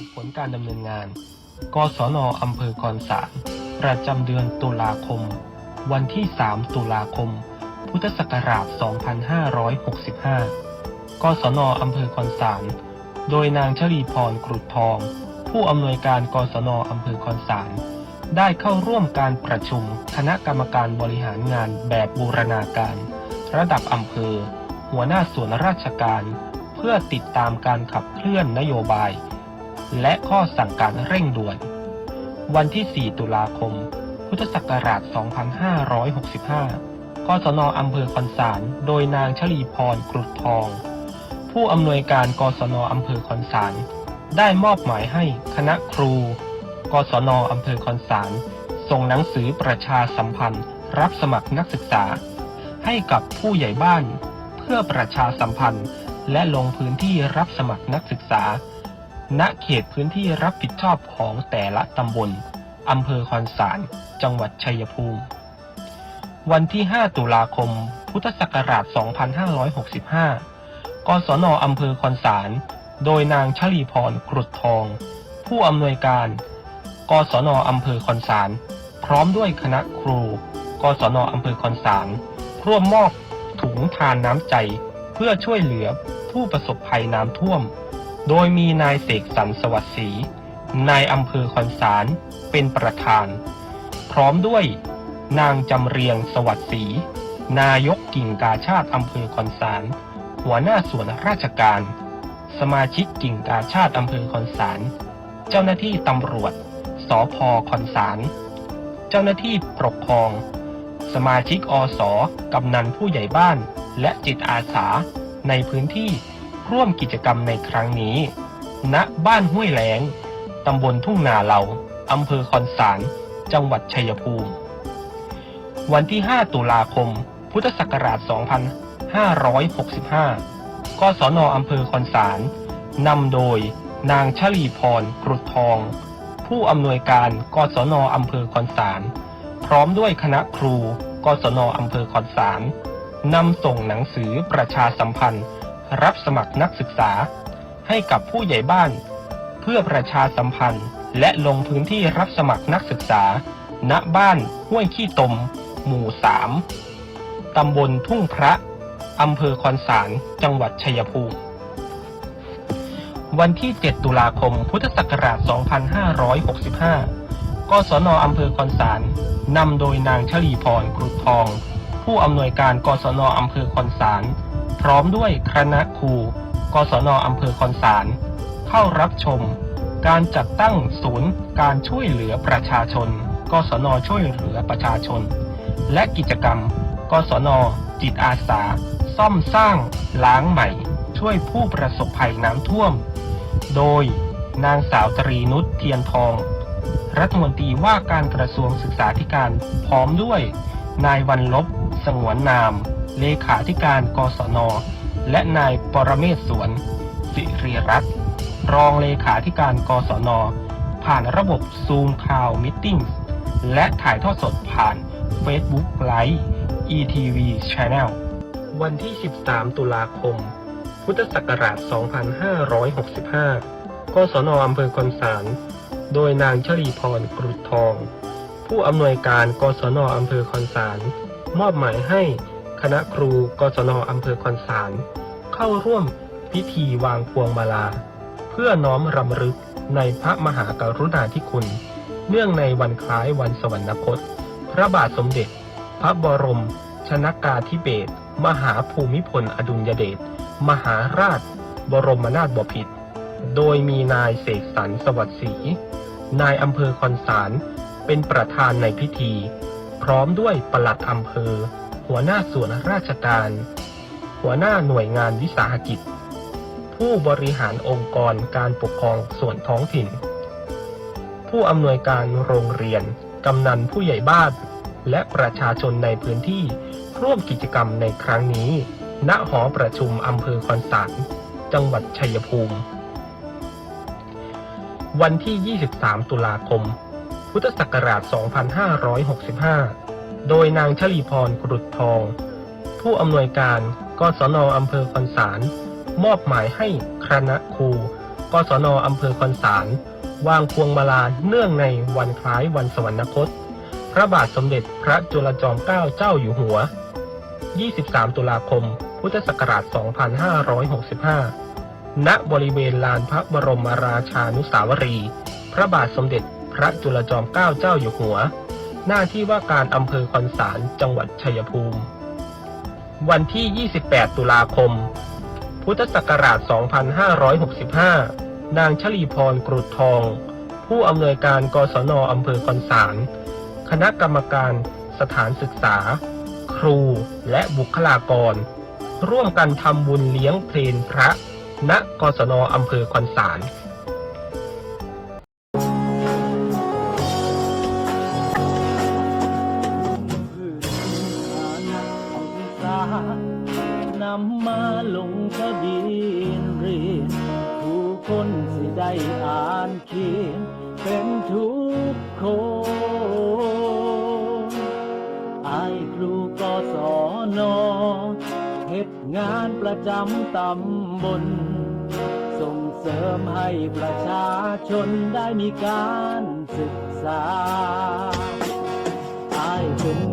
รุปผลการดำเนินงาน กศนอำเภอคอนสาร ประจำเดือนตุลาคม วันที่ 3 ตุลาคม พุทธศักราช 2565 กศนอำเภอคอนสาร โดยนางชลีพรกรุดทอง ผู้อำนวยการกศนอำเภอคอนสาร ได้เข้าร่วมการประชุมคณะกรรมการบริหารงานแบบบูรณาการ ระดับอำเภอ หัวหน้าส่วนราชการ เพื่อติดตามการขับเคลื่อนนโยบาย และข้อสั่งการเร่งด่วน วันที่ 4 ตุลาคม พุทธศักราช 2565 กศนอำเภอคอนสาร โดยนางชลีพรกรุดทอง ผู้อำนวยการกศนอำเภอคอนสาร ได้มอบหมายให้คณะครู กศนอำเภอคอนสาร ส่งหนังสือประชาสัมพันธ์ รับสมัครนักศึกษา ให้กับผู้ใหญ่บ้าน เพื่อประชาสัมพันธ์และลงพื้นที่รับสมัครนักศึกษา ณเขตพื้นที่รับผิดชอบของแต่ละตำบลอำเภอคอนสาร จังหวัดชัยภูมิ วันที่ 5 ตุลาคม พุทธศักราช 2565 กศนอำเภอคอนสาร โดยนางชลีพรกรุดทอง ผู้อำนวยการ กศนอำเภอคอนสาร พร้อมด้วยคณะครู กศนอำเภอคอนสาร ร่วมมอบถุงทานน้ำใจ เพื่อช่วยเหลือผู้ประสบภัยน้ำท่วม โดยมีนายเสกสรรสวัสดิ์ศรีนายอำเภอคอนสารเป็นประธาน พร้อมด้วยนางจำเรียงสวัสดิ์ศรีนายกกิ่งกาชาติอำเภอคอนสาร หัวหน้าส่วนราชการ สมาชิกกิ่งกาชาติอำเภอคอนสาร เจ้าหน้าที่ตำรวจ สพคอนสาร เจ้าหน้าที่ปกครอง สมาชิกอสกำนันผู้ใหญ่บ้าน และจิตอาสาในพื้นที่ ร่วมกิจกรรมในครั้งนี้ ณ บ้านห้วยแหลง ตำบลทุ่งนาเหล่าอำเภอคอนสาร จังหวัดชัยภูมิ วันที่ 5 ตุลาคม พุทธศักราช 2565 กศนอำเภอคอนสารนำโดยนางชลีพรกรุดทอง ผู้อำนวยการกศนอำเภอคอนสาร พร้อมด้วยคณะครู กศนอำเภอคอนสารนำส่งหนังสือประชาสัมพันธ์ รับสมัครนักศึกษา ให้กับผู้ใหญ่บ้าน เพื่อประชาสัมพันธ์ และลงพื้นที่รับสมัครนักศึกษา ณบ้านห้วยขี้ตม หมู่3ตำบลทุ่งพระอำเภอคอนสารจังหวัดชัยภูมิวันที่ 7 ตุลาคม พุทธศักราช 2565 กศนอำเภอคอนสาร นำโดยนางชลีพรกรุดทอง ผู้อำนวยการกศนอำเภอคอนสาร พร้อมด้วยคณะครูกศนอำเภอคอนสาร เข้ารับชม การจัดตั้งศูนย์การช่วยเหลือประชาชน กศนช่วยเหลือประชาชน และกิจกรรม กศนจิตอาสา ซ่อมสร้าง ล้างใหม่ ช่วยผู้ประสบภัยน้ำท่วม โดยนางสาวตรีนุชเทียนทอง รัฐมนตรีว่าการกระทรวงศึกษาธิการพร้อมด้วย นายวันลบสงวนนาม เลขาธิการกศน และนายปรเมศสวน สิริรัตน์รองเลขาธิการกศน ผ่านระบบซูมข่าวมิ g และถ่ายทอดสดผ่าน Facebook Live ETV Channel วันที่ 13 ตุลาคม พุทธศักราช 2565 กศนอำเภอคอนสาร โดยนางชลีพรกรุดทอง ผู้อำนวยการกศนอำเภอคอนสาร มอบหมายให้ คณะครูกศนอำเภอคอนสารเข้าร่วมพิธีวางพวงมาลา เพื่อน้อมรำลึกในพระมหากรุณาธิคุณ เนื่องในวันคล้ายวันสวรรคต พระบาทสมเด็จ พระบรม ชนากาธิเบศรมหาภูมิพลอดุลยเดชมหาราช บรมนาถบพิตรโดยมีนายเสกสรรสวัสดิ์ศรีนายอำเภอคอนสารเป็นประธานในพิธี พร้อมด้วยปลัดอำเภอ หัวหน้าส่วนราชการ หัวหน้าหน่วยงานวิสาหกิจ ผู้บริหารองค์กรการปกครองส่วนท้องถิ่น ผู้อำนวยการโรงเรียน กำนันผู้ใหญ่บ้าน และประชาชนในพื้นที่ร่วมกิจกรรมในครั้งนี้ ณ หอประชุมอำเภอคอนสารจังหวัดชัยภูมิ วันที่ 23 ตุลาคม พุทธศักราช 2565 โดยนางชลีพรกรุดทอง ผู้อำนวยการกศนอำเภอคอนสาร มอบหมายให้คณะครูกศนอำเภอคอนสาร วางพวงมาลาเนื่องในวันคล้ายวันสวรรคต พระบาทสมเด็จพระจุลจอมเกล้าเจ้าอยู่หัว 23 ตุลาคม พุทธศักราช 2565 ณ บริเวณลานพระบรมราชานุสาวรีย์พระบาทสมเด็จพระจุลจอมเกล้าเจ้าอยู่หัว หน้าที่ว่าการอำเภอคอนสารจังหวัดชัยภูมิ วันที่ 28 ตุลาคม พุทธศักราช 2565 นางชลีพรกรุดทอง ผู้อำนวยการกศนอำเภอคอนสาร คณะกรรมการสถานศึกษา ครูและบุคลากร ร่วมกันทำบุญเลี้ยงเพลนพระ ณกศนอำเภอคอนสาร มาลงทะเบียนเรียนผู้คนสิได้อ่านเขียนเป็นทุกคนอายครูกศนเฮ็ดงานประจำตำบล ส่งเสริมให้ประชาชนได้มีการศึกษาอายเป็น